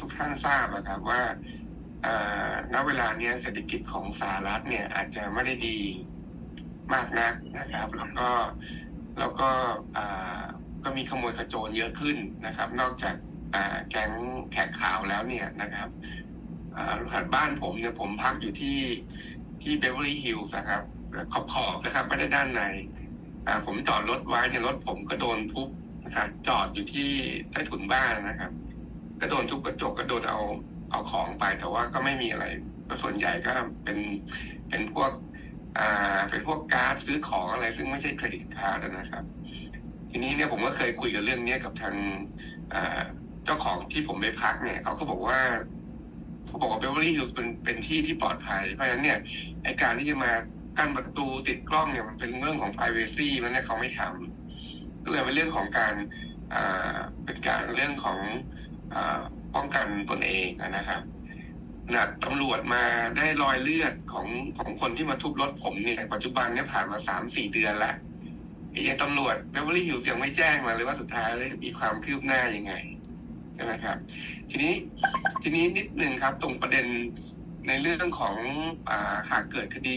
ทุกท่านทราบนะครับว่าณเวลาเนี้ยเศรษฐกิจของสหรัฐเนี่ยอาจจะไม่ได้ดีมากนักนะครับ แล้วก็แล้วก็ก็มีขโมยขโจรเยอะขึ้นนะครับ นอกจากแก๊งแขกขาวแล้วเนี่ยนะครับอ่าหัดบ้านผมเนี่ยผมพักอยู่ที่ที่เบเวอร์ลี่ฮิลส์นะครับขอบขอบๆนะครับไม่ได้ด้านในผมจอดรถไว้เนี่ยรถผมก็โดนทุบนะครับจอดอยู่ที่ใต้ถุนบ้านนะครับ ก็โดนทุบกระจกก็โดนเอาเอาของไป แต่ว่าก็ไม่มีอะไรก็ส่วนใหญ่ก็เป็นเป็นพวกอ่าเป็นพวกการ์ดซื้อของอะไร ซึ่งไม่ใช่เครดิตการ์ดนะครับ ทีนี้เนี่ยผมก็เคยคุยกับเรื่องเนี้ยกับทางอ่าเจ้าของที่ผมไปพักเนี่ยเขาก็บอกว่าเขาบอกว่าเบเวอร์ลี่ฮิลส์เป็นเป็นที่ที่ปลอดภัย เพราะฉะนั้นเนี่ยไอการที่จะมากั้นประตูติดกล้องเนี่ยมันเป็นเรื่องของ p r i เวซีมันเนี่ยเขาไม่ทำก็เลยเป็นเรื่องของการอ่าเป็นการเรื่องของ ป้องกันตนเองนะครับนาดตำรวจมาได้รอยเลือดของของคนที่มาทุบรถผมเนี่ย ปัจจุบันเนี่ยผ่านมาสามสี่เดือนล้วยังตำรวจเบเวอรี่ฮิลส์ยังไม่แจ้งมาเลยว่าสุดท้ายมีความคืบหน้ายังไงใช่ไหมครับ ทีนี้ทีนี้นิดนึงครับ ตรงประเด็นในเรื่องของอ่าหากเกิดคดี